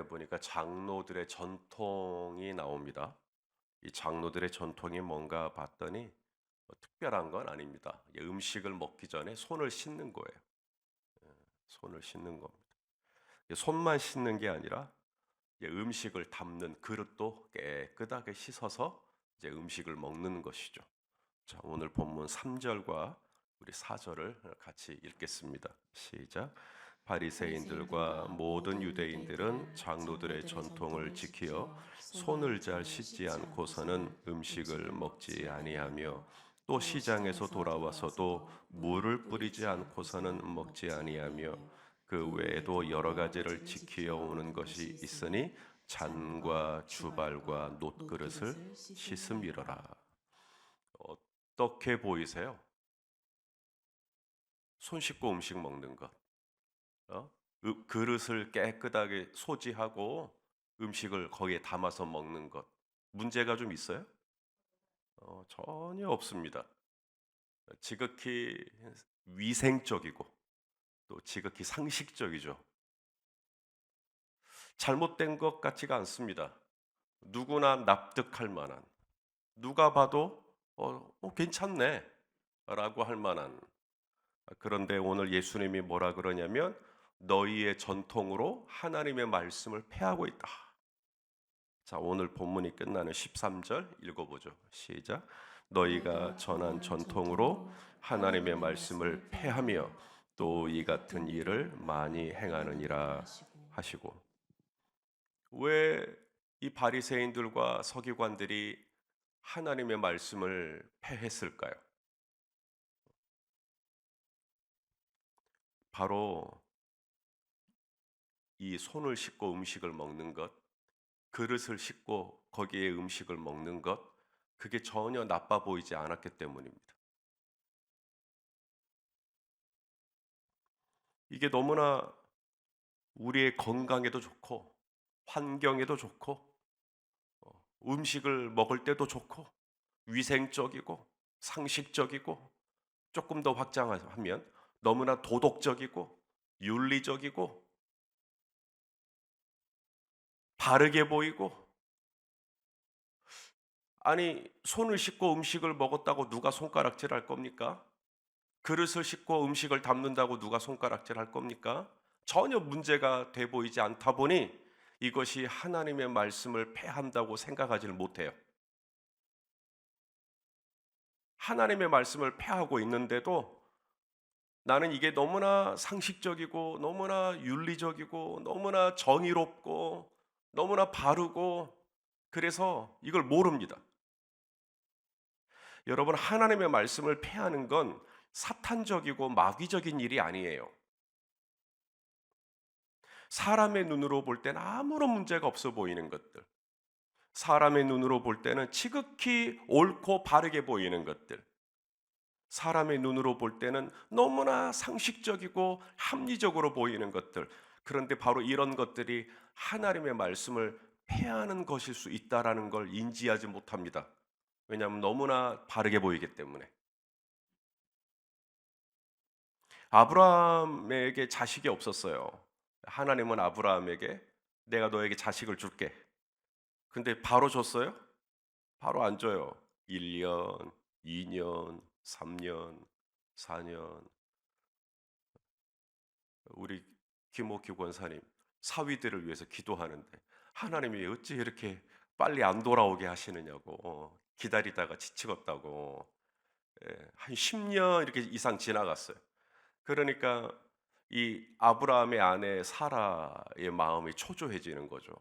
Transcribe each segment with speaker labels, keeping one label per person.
Speaker 1: 본문에 보니까 장로들의 전통이 나옵니다. 이 장로들의 전통이 뭔가 봤더니 뭐 특별한 건 아닙니다. 이 음식을 먹기 전에 손을 씻는 거예요. 예, 손을 씻는 겁니다. 이 손만 씻는 게 아니라 음식을 담는 그릇도 깨끗하게 씻어서 이제 음식을 먹는 것이죠. 자, 오늘 본문 3절과 우리 4절을 같이 읽겠습니다. 시작. 바리새인들과 모든 유대인들은 장로들의 전통을 지키어 손을 잘 씻지 않고서는 음식을 먹지 아니하며 또 시장에서 돌아와서도 물을 뿌리지 않고서는 먹지 아니하며 그 외에도 여러 가지를 지키어 오는 것이 있으니 잔과 주발과 놋그릇을 씻음이러라. 어떻게 보이세요? 손 씻고 음식 먹는 것. 어? 으- 그릇을 깨끗하게 소지하고 음식을 거기에 담아서 먹는 것. 문제가 좀 있어요? 어, 전혀 없습니다. 지극히 위생적이고 또 지극히 상식적이죠. 잘못된 것 같지가 않습니다. 누구나 납득할 만한, 누가 봐도 어, 어, 괜찮네 라고 할 만한. 그런데 오늘 예수님이 뭐라 그러냐면 너희의 전통으로 하나님의 말씀을 패하고 있다. 자, 오늘 본문이 끝나는 13절 읽어보죠. 시작. 너희가 전한 전통으로 하나님의 말씀을 패하며 또 이 같은 일을 많이 행하느니라 하시고 왜 이 바리새인들과 서기관들이 하나님의 말씀을 패했을까요? 바로 이 손을 씻고 음식을 먹는 것, 그릇을 씻고 거기에 음식을 먹는 것, 그게 전혀 나빠 보이지 않았기 때문입니다. 이게 너무나 우리의 건강에도 좋고, 환경에도 좋고, 어, 음식을 먹을 때도 좋고, 위생적이고, 상식적이고, 조금 더 확장하면 너무나 도덕적이고, 윤리적이고, 바르게 보이고, 아니, 손을 씻고 음식을 먹었다고 누가 손가락질 할 겁니까? 그릇을 씻고 음식을 담는다고 누가 손가락질 할 겁니까? 전혀 문제가 돼 보이지 않다 보니 이것이 하나님의 말씀을 패한다고 생각하지를 못해요. 하나님의 말씀을 패하고 있는데도 나는 이게 너무나 상식적이고 너무나 윤리적이고 너무나 정의롭고 너무나 바르고 그래서 이걸 모릅니다. 여러분 하나님의 말씀을 패하는 건 사탄적이고 마귀적인 일이 아니에요. 사람의 눈으로 볼 때는 아무런 문제가 없어 보이는 것들. 사람의 눈으로 볼 때는 지극히 옳고 바르게 보이는 것들. 사람의 눈으로 볼 때는 너무나 상식적이고 합리적으로 보이는 것들. 그런데 바로 이런 것들이 하나님의 말씀을 패하는 것일 수 있다라는 걸 인지하지 못합니다. 왜냐하면 너무나 바르게 보이기 때문에. 아브라함에게 자식이 없었어요. 하나님은 아브라함에게 내가 너에게 자식을 줄게. 근데 바로 줬어요? 바로 안 줘요. 1년, 2년, 3년, 4년. 우리 김옥규 권사님 사위들을 위해서 기도하는데 하나님이 어찌 이렇게 빨리 안 돌아오게 하시느냐고 어, 기다리다가 지치겠다고 예, 한 10년 이렇게 이상 지나갔어요. 그러니까 이 아브라함의 아내 사라의 마음이 초조해지는 거죠.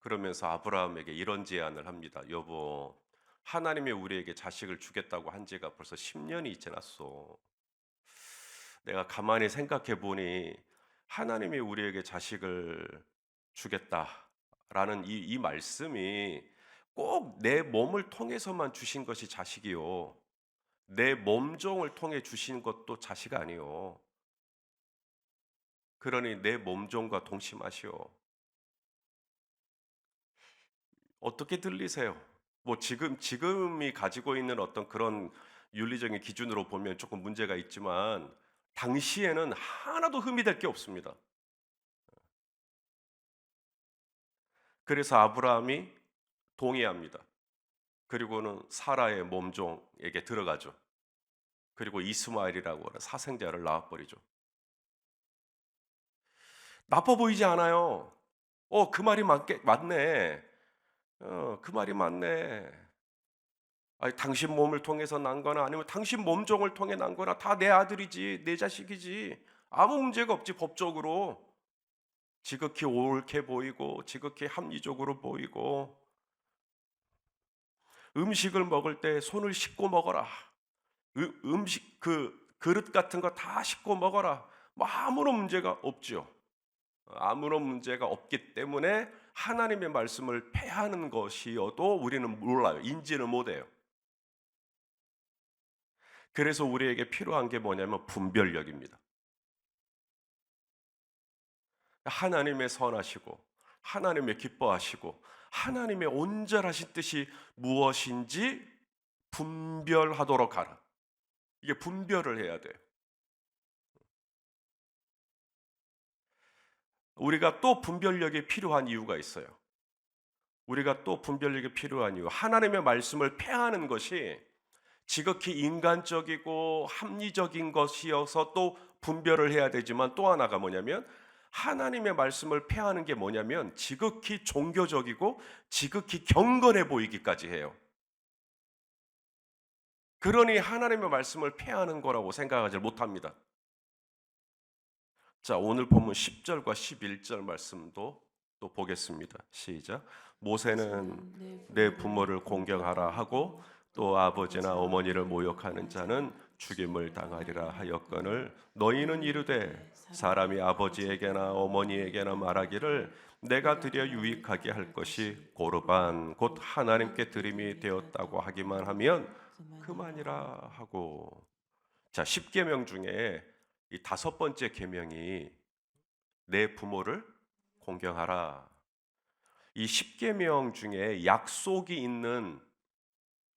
Speaker 1: 그러면서 아브라함에게 이런 제안을 합니다. 여보, 하나님이 우리에게 자식을 주겠다고 한 지가 벌써 10년이 지났어. 내가 가만히 생각해 보니 하나님이 우리에게 자식을 주겠다라는 이, 이 말씀이 꼭 내 몸을 통해서만 주신 것이 자식이요. 내 몸종을 통해 주신 것도 자식 아니요. 그러니 내 몸종과 동심하시오. 어떻게 들리세요? 뭐 지금 지금이 가지고 있는 어떤 그런 윤리적인 기준으로 보면 조금 문제가 있지만 당시에는 하나도 흠이 될 게 없습니다. 그래서 아브라함이 동의합니다. 그리고는 사라의 몸종에게 들어가죠. 그리고 이스마엘이라고 하는 사생자를 낳아버리죠. 나빠 보이지 않아요. 어, 그 말이 맞게, 맞네. 어, 그 말이 맞네. 아니, 당신 몸을 통해서 난 거나 아니면 당신 몸종을 통해 난 거나 다 내 아들이지, 내 자식이지. 아무 문제가 없지, 법적으로. 지극히 옳게 보이고, 지극히 합리적으로 보이고, 음식을 먹을 때 손을 씻고 먹어라. 음, 음식 그 그릇 같은 거 다 씻고 먹어라. 뭐 아무런 문제가 없죠. 아무런 문제가 없기 때문에 하나님의 말씀을 폐하는 것이어도 우리는 몰라요. 인지는 못해요. 그래서 우리에게 필요한 게 뭐냐면 분별력입니다. 하나님의 선하시고 하나님의 기뻐하시고 하나님의 온전하신 뜻이 무엇인지 분별하도록 하라. 이게 분별을 해야 돼요. 우리가 또 분별력이 필요한 이유가 있어요. 우리가 또 분별력이 필요한 이유. 하나님의 말씀을 폐하는 것이 지극히 인간적이고 합리적인 것이어서 또 분별을 해야 되지만 또 하나가 뭐냐면 하나님의 말씀을 폐하는 게 뭐냐면 지극히 종교적이고 지극히 경건해 보이기까지 해요. 그러니 하나님의 말씀을 폐하는 거라고 생각하지 못합니다. 자, 오늘 본문 10절과 11절 말씀도 또 보겠습니다. 시작. 모세는 내 부모를 공경하라 하고 또 아버지나 어머니를 모욕하는 자는 죽임을 당하리라 하였거늘 너희는 이르되 사람이 아버지에게나 어머니에게나 말하기를 내가 드려 유익하게 할 것이 고르반 곧 하나님께 드림이 되었다고 하기만 하면 그만이라 하고. 자 10계명 중에 이 다섯 번째 계명이 내 부모를 공경하라. 이 10계명 중에 약속이 있는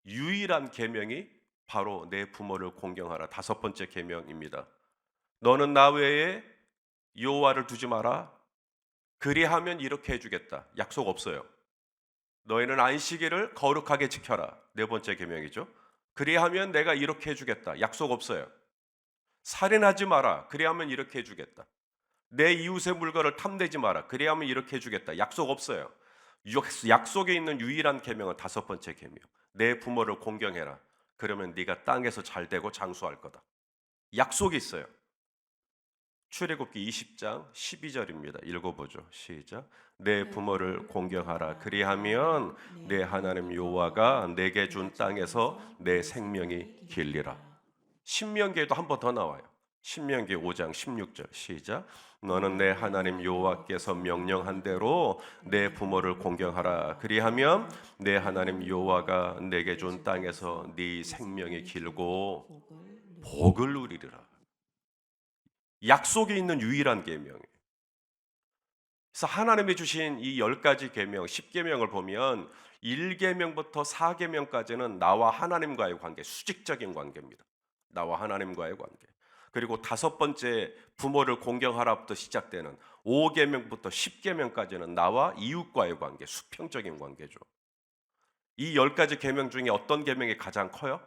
Speaker 1: 유일한 계명이 바로 내 부모를 공경하라 다섯 번째 계명입니다. 너는 나 외에 여호와를 두지 마라. 그리하면 이렇게 해주겠다. 약속 없어요. 너희는 안식일을 거룩하게 지켜라. 네 번째 계명이죠. 그리하면 내가 이렇게 해주겠다. 약속 없어요. 살인하지 마라. 그리하면 이렇게 해주겠다. 내 이웃의 물건을 탐내지 마라. 그리하면 이렇게 해주겠다. 약속 없어요. 약속에 있는 유일한 계명은 다섯 번째 계명. 내 부모를 공경해라. 그러면 네가 땅에서 잘 되고 장수할 거다. 약속이 있어요. 출애굽기 20장 12절입니다. 읽어보죠. 시작. 내 부모를 공경하라. 그리하면 내 하나님 여호와가 내게 준 땅에서 내 생명이 길리라. 신명기에도 한 번 더 나와요. 신명기 5장 16절 시작. 너는 내 하나님 여호와께서 명령한 대로 내 부모를 공경하라. 그리하면 내 하나님 여호와가 내게 준 땅에서 네 생명이 길고 복을 누리리라. 약속이 있는 유일한 계명이에요. 그래서 하나님이 주신 이 열 가지 계명, 10계명을 보면 1계명부터 4계명까지는 나와 하나님과의 관계, 수직적인 관계입니다. 나와 하나님과의 관계. 그리고 다섯 번째 부모를 공경하라부터 시작되는 5계명부터 10계명까지는 나와 이웃과의 관계, 수평적인 관계죠. 이 열 가지 계명 중에 어떤 계명이 가장 커요?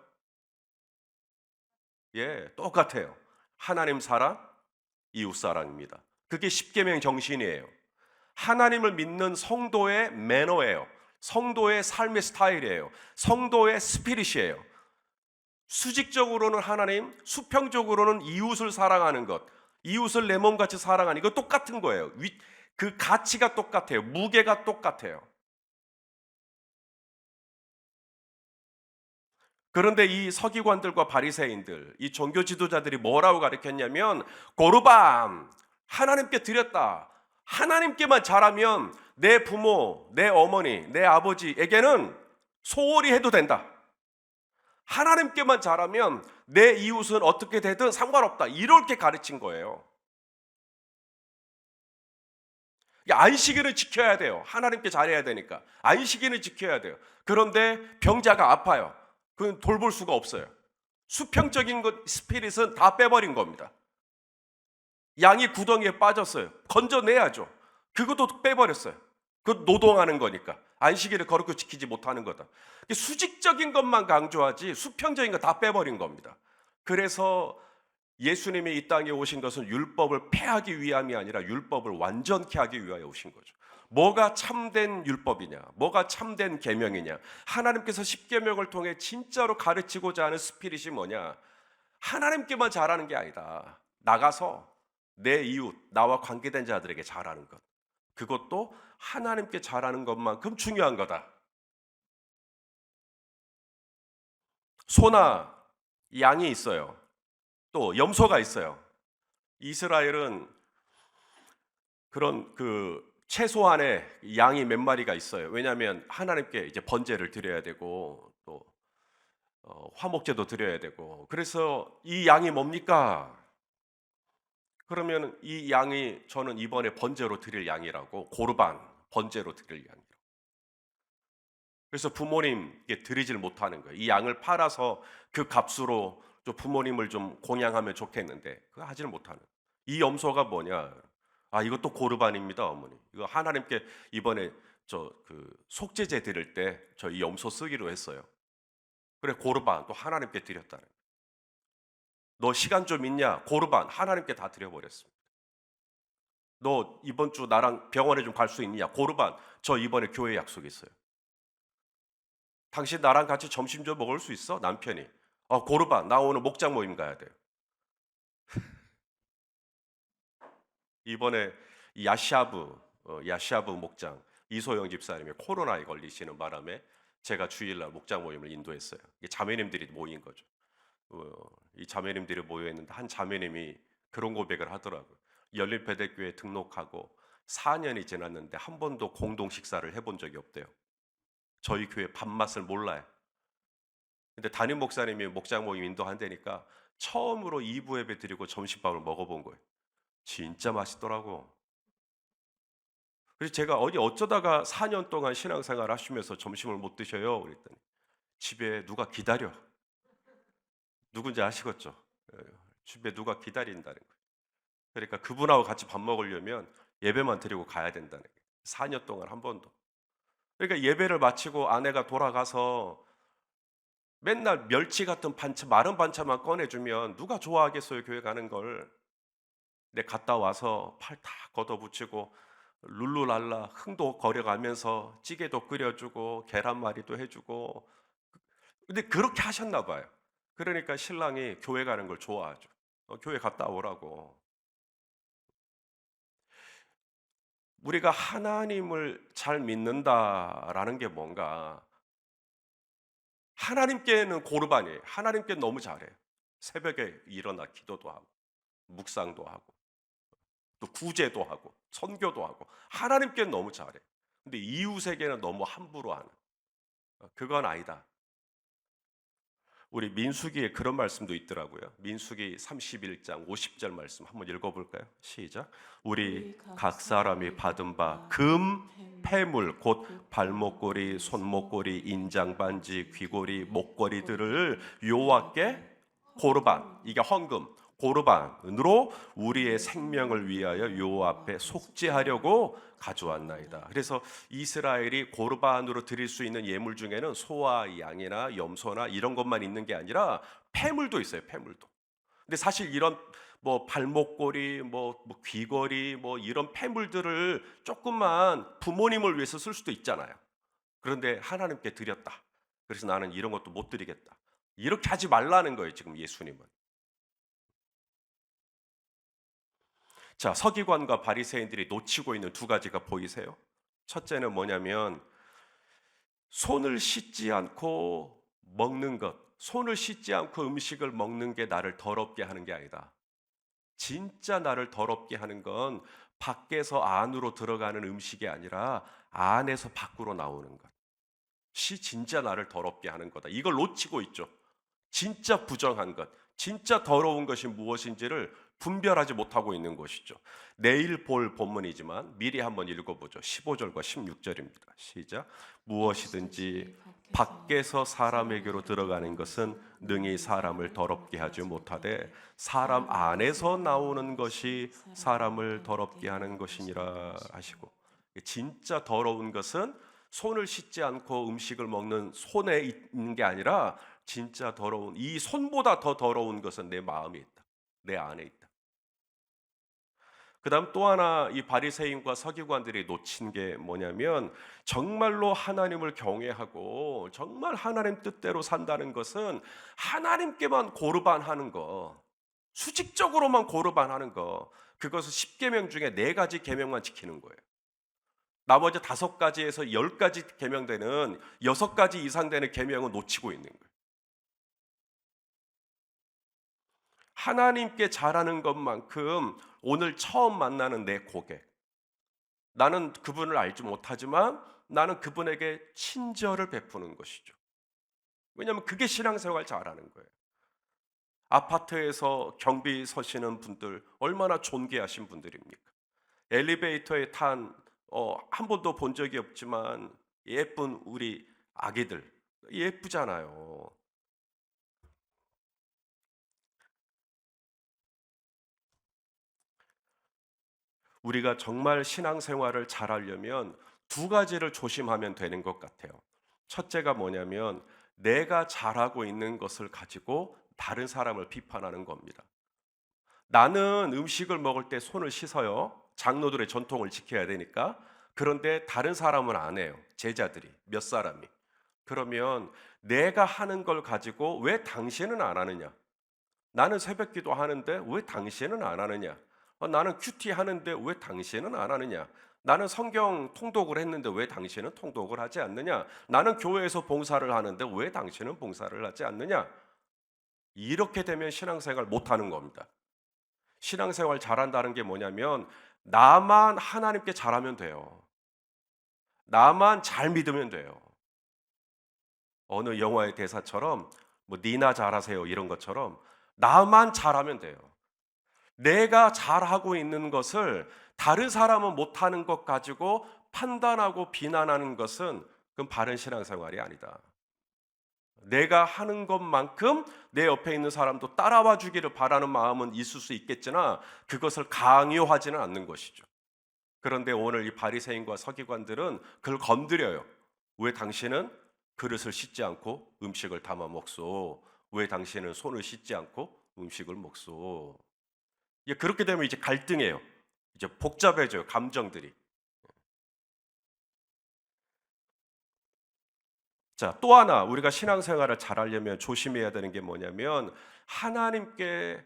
Speaker 1: 예, 똑같아요. 하나님 사랑, 이웃 사랑입니다. 그게 10계명 정신이에요. 하나님을 믿는 성도의 매너예요. 성도의 삶의 스타일이에요. 성도의 스피릿이에요. 수직적으로는 하나님, 수평적으로는 이웃을 사랑하는 것, 이웃을 내 몸같이 사랑하는 이거 똑같은 거예요. 그 가치가 똑같아요. 무게가 똑같아요. 그런데 이 서기관들과 바리새인들, 이 종교 지도자들이 뭐라고 가르쳤냐면 고르밤 하나님께 드렸다. 하나님께만 잘하면 내 부모, 내 어머니, 내 아버지에게는 소홀히 해도 된다. 하나님께만 잘하면 내 이웃은 어떻게 되든 상관없다. 이렇게 가르친 거예요. 안식일을 지켜야 돼요. 하나님께 잘해야 되니까. 안식일을 지켜야 돼요. 그런데 병자가 아파요. 그건 돌볼 수가 없어요. 수평적인 것, 스피릿은 다 빼버린 겁니다. 양이 구덩이에 빠졌어요. 건져내야죠. 그것도 빼버렸어요. 그 노동하는 거니까 안식일을 거룩히 지키지 못하는 거다. 수직적인 것만 강조하지 수평적인 거 다 빼버린 겁니다. 그래서 예수님이 이 땅에 오신 것은 율법을 폐하기 위함이 아니라 율법을 완전케 하기 위하여 오신 거죠. 뭐가 참된 율법이냐? 뭐가 참된 계명이냐? 하나님께서 십계명을 통해 진짜로 가르치고자 하는 스피릿이 뭐냐? 하나님께만 잘하는 게 아니다. 나가서 내 이웃, 나와 관계된 자들에게 잘하는 것. 그것도 하나님께 잘하는 것만큼 중요한 거다. 소나 양이 있어요. 또 염소가 있어요. 이스라엘은 그런 그 최소한의 양이 몇 마리가 있어요. 왜냐하면 하나님께 이제 번제를 드려야 되고 또 어, 화목제도 드려야 되고 그래서 이 양이 뭡니까? 그러면 이 양이 저는 이번에 번제로 드릴 양이라고 고르반 번제로 드릴 양이라고. 그래서 부모님께 드리질 못하는 거예요. 이 양을 팔아서 그 값으로 좀 부모님을 좀 공양하면 좋겠는데 그거 하지를 못하는. 이 염소가 뭐냐? 아 이것도 고르반입니다, 어머니. 이거 하나님께 이번에 저 그 속죄제 드릴 때 저 이 염소 쓰기로 했어요. 그래 고르반 또 하나님께 드렸다는. 너 시간 좀 있냐? 고르반 하나님께 다 드려버렸습니다. 너 이번 주 나랑 병원에 좀 갈 수 있냐? 고르반 저 이번에 교회 약속 있어요. 당신 나랑 같이 점심 좀 먹을 수 있어? 남편이. 어 고르반 나 오늘 목장 모임 가야 돼. 이번에 야샤브 어, 야샤브 목장 이소영 집사님이 코로나에 걸리시는 바람에 제가 주일날 목장 모임을 인도했어요. 자매님들이 모인 거죠. 어, 이 자매님들이 모여 있는데 한 자매님이 그런 고백을 하더라고요. 열린배대교회 등록하고 4년이 지났는데 한 번도 공동 식사를 해본 적이 없대요. 저희 교회 밥맛을 몰라요. 근데 담임 목사님이 목장 모임 인도한다니까 처음으로 2부 예배 드리고 점심밥을 먹어본 거예요. 진짜 맛있더라고. 그래서 제가 어디 어쩌다가 4년 동안 신앙생활 하시면서 점심을 못 드셔요? 그랬더니 집에 누가 기다려. 누군지 아시겠죠? 예, 집에 누가 기다린다는 거예요. 그러니까 그분하고 같이 밥 먹으려면 예배만 드리고 가야 된다는 거예요. 4년 동안 한 번도. 그러니까 예배를 마치고 아내가 돌아가서 맨날 멸치 같은 반찬, 마른 반찬만 꺼내주면 누가 좋아하겠어요, 교회 가는 걸. 내 갔다 와서 팔 다 걷어붙이고 룰루랄라 흥도 거려가면서 찌개도 끓여주고 계란말이도 해주고 근데 그렇게 하셨나 봐요. 그러니까 신랑이 교회 가는 걸 좋아하죠. 어, 교회 갔다 오라고. 우리가 하나님을 잘 믿는다라는 게 뭔가 하나님께는 고르반이에요. 하나님께 너무 잘해요. 새벽에 일어나 기도도 하고 묵상도 하고 또 구제도 하고 선교도 하고 하나님께 너무 잘해. 근데 이웃에게는 너무 함부로 하는. 어, 그건 아니다. 우리 민수기에 그런 말씀도 있더라고요. 민수기 31장 50절 말씀 한번 읽어볼까요? 시작. 우리 각 사람이 받은 바 금, 폐물, 곧 발목걸이, 손목걸이, 인장 반지, 귀걸이, 목걸이들을 여호와께 고르반 이게 헌금 고르반으로 우리의 생명을 위하여 여호와 앞에 속죄하려고 가져왔나이다. 그래서 이스라엘이 고르반으로 드릴 수 있는 예물 중에는 소와 양이나 염소나 이런 것만 있는 게 아니라 폐물도 있어요. 폐물도. 근데 사실 이런 뭐 발목걸이, 뭐, 뭐 귀걸이, 뭐 이런 폐물들을 조금만 부모님을 위해서 쓸 수도 있잖아요. 그런데 하나님께 드렸다. 그래서 나는 이런 것도 못 드리겠다. 이렇게 하지 말라는 거예요. 지금 예수님은. 자, 서기관과 바리새인들이 놓치고 있는 두 가지가 보이세요? 첫째는 뭐냐면 손을 씻지 않고 먹는 것, 손을 씻지 않고 음식을 먹는 게 나를 더럽게 하는 게 아니다. 진짜 나를 더럽게 하는 건 밖에서 안으로 들어가는 음식이 아니라 안에서 밖으로 나오는 것. 시 진짜 나를 더럽게 하는 거다. 이걸 놓치고 있죠. 진짜 부정한 것, 진짜 더러운 것이 무엇인지를 분별하지 못하고 있는 것이죠. 내일 볼 본문이지만 미리 한번 읽어보죠. 15절과 16절입니다. 시작. 무엇이든지 밖에서 사람에게로 들어가는 것은 능히 사람을 더럽게 하지 못하되 사람 안에서 나오는 것이 사람을 더럽게 하는 것이니라 하시고 진짜 더러운 것은 손을 씻지 않고 음식을 먹는 손에 있는 게 아니라 진짜 더러운 이 손보다 더 더러운 것은 내 마음에 있다. 내 안에 있다. 그다음 또 하나 이 바리새인과 서기관들이 놓친 게 뭐냐면 정말로 하나님을 경외하고 정말 하나님 뜻대로 산다는 것은 하나님께만 고르반하는 거. 수직적으로만 고르반하는 거. 그것은 10계명 중에 네 가지 계명만 지키는 거예요. 나머지 다섯 가지에서 열 가지 계명되는 여섯 가지 이상 되는 계명은 놓치고 있는 거예요. 하나님께 잘하는 것만큼 오늘 처음 만나는 내 고객. 나는 그분을 알지 못하지만 나는 그분에게 친절을 베푸는 것이죠. 왜냐하면 그게 신앙생활 잘하는 거예요. 아파트에서 경비 서시는 분들 얼마나 존귀하신 분들입니까? 엘리베이터에 탄 어, 한 번도 본 적이 없지만 예쁜 우리 아기들 예쁘잖아요. 우리가 정말 신앙생활을 잘하려면 두 가지를 조심하면 되는 것 같아요. 첫째가 뭐냐면 내가 잘하고 있는 것을 가지고 다른 사람을 비판하는 겁니다. 나는 음식을 먹을 때 손을 씻어요. 장로들의 전통을 지켜야 되니까. 그런데 다른 사람은 안 해요. 제자들이 몇 사람이. 그러면 내가 하는 걸 가지고 왜 당신은 안 하느냐? 나는 새벽 기도 하는데 왜 당신은 안 하느냐? 어, 나는 큐티 하는데 왜 당신은 안 하느냐? 나는 성경 통독을 했는데 왜 당신은 통독을 하지 않느냐? 나는 교회에서 봉사를 하는데 왜 당신은 봉사를 하지 않느냐? 이렇게 되면 신앙생활 못 하는 겁니다. 신앙생활 잘한다는 게 뭐냐면 나만 하나님께 잘하면 돼요. 나만 잘 믿으면 돼요. 어느 영화의 대사처럼 뭐 니나 잘하세요 이런 것처럼 나만 잘하면 돼요. 내가 잘하고 있는 것을 다른 사람은 못하는 것 가지고 판단하고 비난하는 것은 그건 바른 신앙생활이 아니다. 내가 하는 것만큼 내 옆에 있는 사람도 따라와 주기를 바라는 마음은 있을 수 있겠으나 그것을 강요하지는 않는 것이죠. 그런데 오늘 이 바리새인과 서기관들은 그걸 건드려요. 왜 당신은 그릇을 씻지 않고 음식을 담아 먹소? 왜 당신은 손을 씻지 않고 음식을 먹소? 예, 그렇게 되면 이제 갈등해요. 이제 복잡해져요, 감정들이. 자, 또 하나 우리가 신앙생활을 잘 하려면 조심해야 되는 게 뭐냐면 하나님께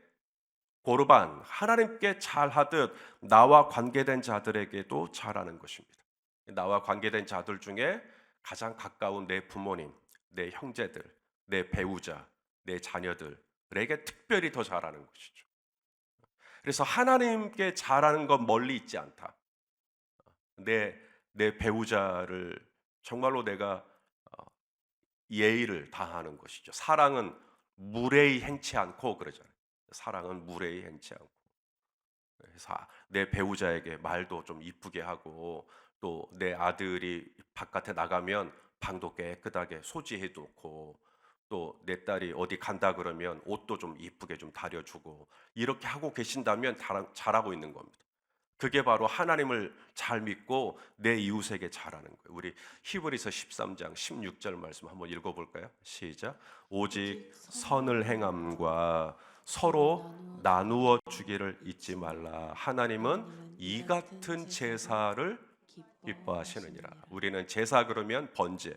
Speaker 1: 고르반, 하나님께 잘하듯 나와 관계된 자들에게도 잘하는 것입니다. 나와 관계된 자들 중에 가장 가까운 내 부모님, 내 형제들, 내 배우자, 내 자녀들에게 특별히 더 잘하는 것이죠. 그래서 하나님께 잘하는 건 멀리 있지 않다. 내, 내 배우자를 정말로 내가 어, 예의를 다하는 것이죠. 사랑은 무례히 행치 않고 그러잖아요. 사랑은 무례히 행치 않고. 그래서 내 배우자에게 말도 좀 이쁘게 하고 또 내 아들이 바깥에 나가면 방도 깨끗하게 소지해 놓고 또 내 딸이 어디 간다 그러면 옷도 좀 이쁘게 좀 다려주고 이렇게 하고 계신다면 잘하고 있는 겁니다. 그게 바로 하나님을 잘 믿고 내 이웃에게 잘하는 거예요. 우리 히브리서 13장 16절 말씀 한번 읽어 볼까요? 시작. 오직 선을 행함과 서로 나누어 주기를 잊지 말라. 하나님은 이 같은 제사를 기뻐하시느니라. 우리는 제사 그러면 번제,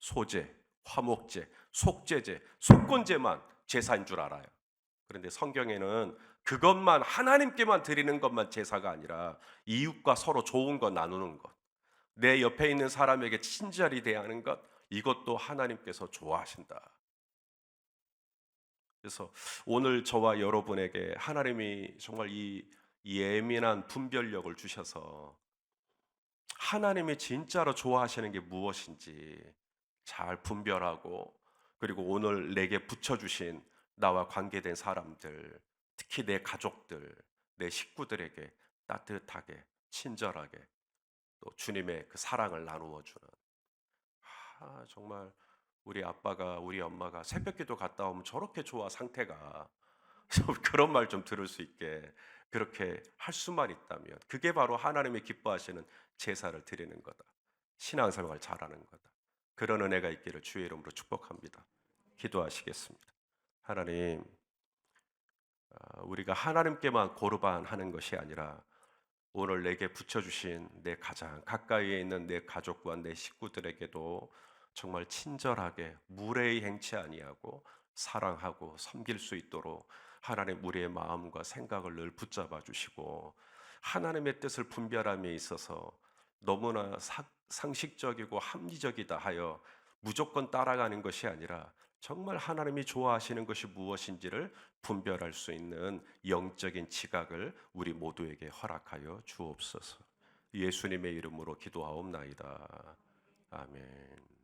Speaker 1: 소제, 화목제, 속죄제, 속건제만 제사인 줄 알아요. 그런데 성경에는 그것만 하나님께만 드리는 것만 제사가 아니라 이웃과 서로 좋은 것 나누는 것, 내 옆에 있는 사람에게 친절히 대하는 것, 이것도 하나님께서 좋아하신다. 그래서 오늘 저와 여러분에게 하나님이 정말 이 예민한 분별력을 주셔서 하나님이 진짜로 좋아하시는 게 무엇인지 잘 분별하고 그리고 오늘 내게 붙여주신 나와 관계된 사람들, 특히 내 가족들, 내 식구들에게 따뜻하게, 친절하게 또 주님의 그 사랑을 나누어 주는 아, 정말 우리 아빠가 우리 엄마가 새벽기도 갔다 오면 저렇게 좋아 상태가 그런 말 좀 들을 수 있게 그렇게 할 수만 있다면 그게 바로 하나님이 기뻐하시는 제사를 드리는 거다. 신앙생활 잘하는 거다. 그런 은혜가 있기를 주의 이름으로 축복합니다. 기도하시겠습니다. 하나님, 아, 우리가 하나님께만 고르반 하는 것이 아니라 오늘 내게 붙여주신 내 가장 가까이에 있는 내 가족과 내 식구들에게도 정말 친절하게 무례히 행치 아니하고 사랑하고 섬길 수 있도록 하나님 우리의 마음과 생각을 늘 붙잡아 주시고 하나님의 뜻을 분별함에 있어서 너무나 사- 상식적이고 합리적이다 하여 무조건 따라가는 것이 아니라 정말 하나님이 좋아하시는 것이 무엇인지를 분별할 수 있는 영적인 지각을 우리 모두에게 허락하여 주옵소서. 예수님의 이름으로 기도하옵나이다. 아멘.